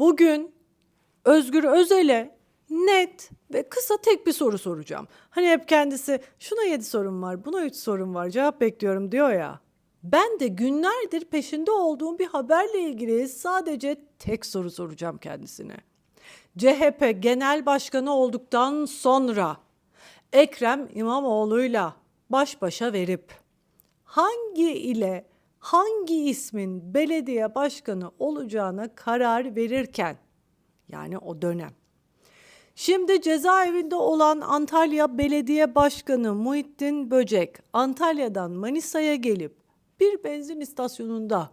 Bugün Özgür Özel'e net ve kısa tek bir soru soracağım. Hani hep kendisi şuna 7 sorum var, buna 3 sorum var, cevap bekliyorum diyor ya. Ben de günlerdir peşinde olduğum bir haberle ilgili sadece tek soru soracağım kendisine. CHP Genel Başkanı olduktan sonra Ekrem İmamoğlu'yla baş başa verip hangi ile hangi ismin belediye başkanı olacağına karar verirken yani o dönem. Şimdi cezaevinde olan Antalya Belediye Başkanı Muhittin Böcek Antalya'dan Manisa'ya gelip bir benzin istasyonunda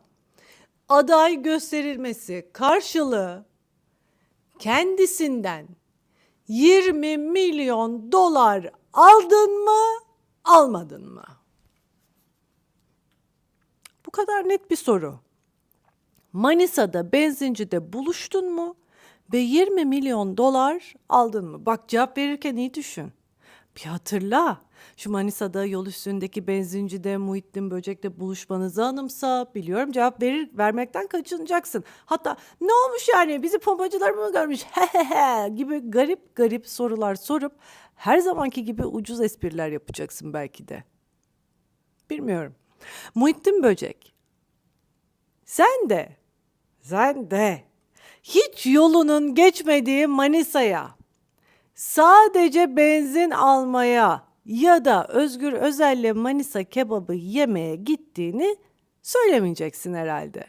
aday gösterilmesi karşılığı kendisinden 20 milyon dolar aldın mı, almadın mı? Kadar net bir soru. Manisa'da benzincide buluştun mu ve 20 milyon dolar aldın mı? Bak cevap verirken iyi düşün. Bir hatırla. Şu Manisa'da yol üstündeki benzincide Muhittin Böcek'le buluşmanızı anımsa biliyorum cevap verir vermekten kaçınacaksın. Hatta ne olmuş yani bizi pompacılar mı görmüş hehehe gibi garip garip sorular sorup her zamanki gibi ucuz espriler yapacaksın belki de. Bilmiyorum. Muhittin Böcek sen de, sen de hiç yolunun geçmediği Manisa'ya sadece benzin almaya ya da Özgür Özel'le Manisa kebabı yemeye gittiğini söylemeyeceksin herhalde.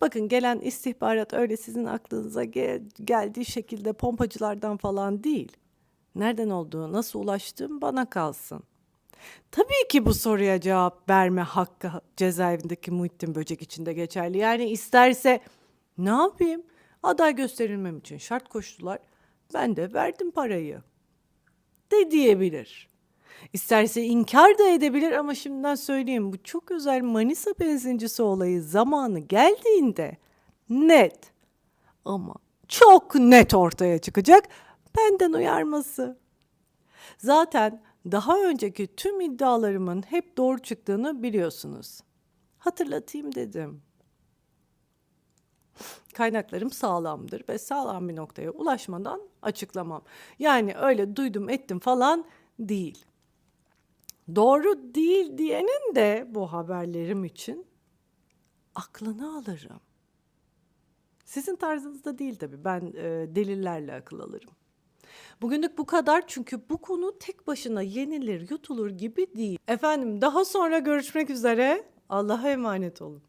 Bakın gelen istihbarat öyle sizin aklınıza gel- geldiği şekilde pompacılardan falan değil. Nereden olduğu, nasıl ulaştığım bana kalsın. Tabii ki bu soruya cevap verme hakkı cezaevindeki Muhittin Böcek için de geçerli. Yani isterse ne yapayım? Aday gösterilmem için şart koştular. Ben de verdim parayı. De diyebilir. İsterse inkar da edebilir ama şimdiden söyleyeyim bu çok özel Manisa benzincisi olayı zamanı geldiğinde net ama çok net ortaya çıkacak benden uyarması. Zaten daha önceki tüm iddialarımın hep doğru çıktığını biliyorsunuz. Hatırlatayım dedim. Kaynaklarım sağlamdır ve sağlam bir noktaya ulaşmadan açıklamam. Yani öyle duydum ettim falan değil. Doğru değil diyenin de bu haberlerim için aklını alırım. Sizin tarzınızda değil tabii. Ben e, delillerle akıl alırım. Bugünlük bu kadar çünkü bu konu tek başına yenilir, yutulur gibi değil. Efendim daha sonra görüşmek üzere. Allah'a emanet olun.